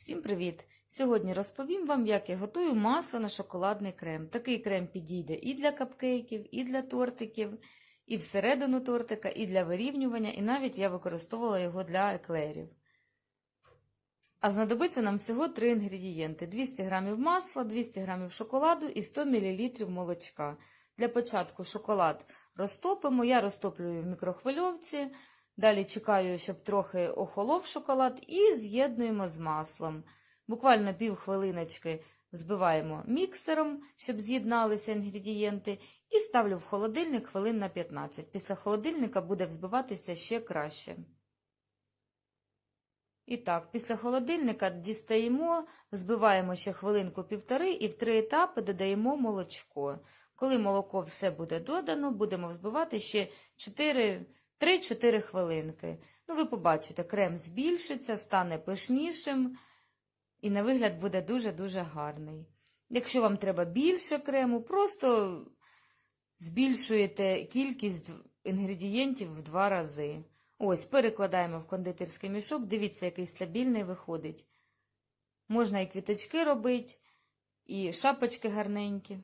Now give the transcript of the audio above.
Всім привіт! Сьогодні розповім вам, як я готую масло на шоколадний крем. Такий крем підійде і для капкейків, і для тортиків, і всередину тортика, і для вирівнювання, і навіть я використовувала його для еклерів. А знадобиться нам всього три інгредієнти: 200 г масла, 200 г шоколаду і 100 мл молочка. Для початку шоколад розтопимо, я розтоплюю в мікрохвильовці. Далі чекаю, щоб трохи охолов шоколад, і з'єднуємо з маслом. Буквально пів хвилиночки збиваємо міксером, щоб з'єдналися інгредієнти, і ставлю в холодильник хвилин на 15. Після холодильника буде взбиватися ще краще. І так, після холодильника дістаємо, взбиваємо ще хвилинку півтори і в три етапи додаємо молочко. Коли молоко все буде додано, будемо взбивати ще 4 3-4 хвилинки. Ну, ви побачите, крем збільшиться, стане пишнішим, і на вигляд буде дуже-дуже гарний. Якщо вам треба більше крему, просто збільшуєте кількість інгредієнтів в два рази. Ось, перекладаємо в кондитерський мішок, дивіться, який стабільний виходить. Можна і квіточки робити, і шапочки гарненькі.